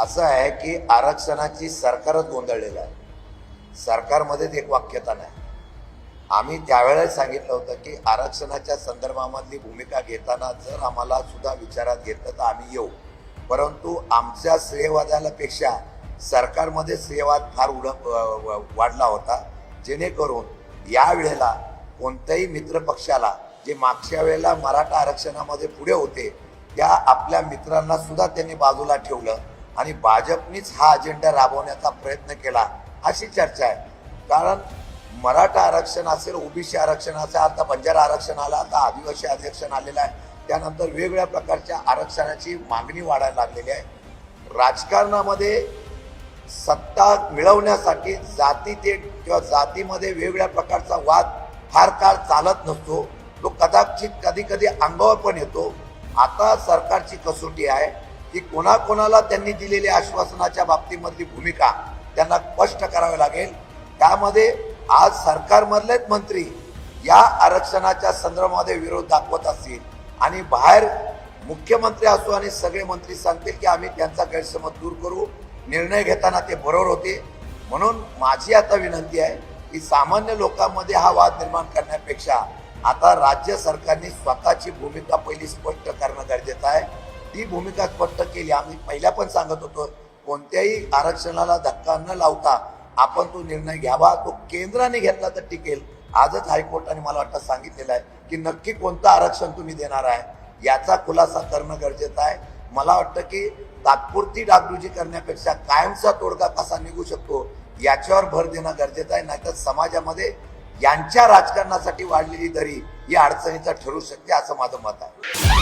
असं आहे की आरक्षणाची सरकारच गोंधळलेलं आहे. सरकारमध्येच एक वाक्यता नाही. आम्ही त्यावेळेस सांगितलं होतं की आरक्षणाच्या संदर्भामधली भूमिका घेताना जर आम्हाला सुद्धा विचारात घेतलं तर आम्ही येऊ. परंतु आमच्या श्रेयवादालापेक्षा सरकारमध्ये श्रेयवाद फार उड व- वाढला होता. जेणेकरून या वेळेला कोणत्याही मित्र पक्षाला जे मागच्या वेळेला मराठा आरक्षणामध्ये पुढे होते त्या आपल्या मित्रांना सुद्धा त्यांनी बाजूला ठेवलं. आणि भाजपनीच हा अजेंडा राबवण्याचा प्रयत्न केला अशी चर्चा आहे. कारण मराठा आरक्षण असेल ओबीसी आरक्षण असेल आता बंजारा आरक्षण आलं आता आदिवासी आरक्षण आलेलं आहे. त्यानंतर वेगवेगळ्या प्रकारच्या आरक्षणाची मागणी वाढायला लागलेली आहे. राजकारणामध्ये सत्ता मिळवण्यासाठी जाती ते किंवा जातीमध्ये वेगवेगळ्या प्रकारचा वाद फार काळ चालत नसतो. तो कदाचित कधी कधी अंगावर पण येतो. आता सरकारची कसोटी आहे. की कोणाकोणाला त्यांनी दिलेल्या आश्वासनाच्या बाबतीमधली भूमिका त्यांना स्पष्ट करावी लागेल. त्यामध्ये आज सरकारमधलेच मंत्री या आरक्षणाच्या संदर्भामध्ये विरोध दाखवत असतील आणि बाहेर मुख्यमंत्री असो आणि सगळे मंत्री सांगतील की आम्ही त्यांचा गैरसमज दूर करू निर्णय घेताना ते बरोबर होते. म्हणून माझी आता विनंती आहे की सामान्य लोकांमध्ये हा वाद निर्माण करण्यापेक्षा आता राज्य सरकारने स्वतःची भूमिका पहिली स्पष्ट करणं गरजेचं आहे. ती भूमिका स्पष्ट केली. आम्ही पहिल्या पण सांगत होतो कोणत्याही आरक्षणाला धक्का न लावता आपण तो निर्णय घ्यावा. तो केंद्राने घेतला तर टिकेल आजच हायकोर्टाने मला वाटतं सांगितलेलं आहे की नक्की कोणतं आरक्षण तुम्ही देणार आहे? याचा खुलासा करणं गरजेचं आहे. मला वाटतं की तात्पुरती डागडुजी करण्यापेक्षा कायमचा तोडगा कसा निघू शकतो याच्यावर भर देणं गरजेचं आहे. नाहीतर समाजामध्ये यांच्या राजकारणासाठी वाढलेली दरी ही अडचणीचा ठरू शकते असं माझं मत आहे.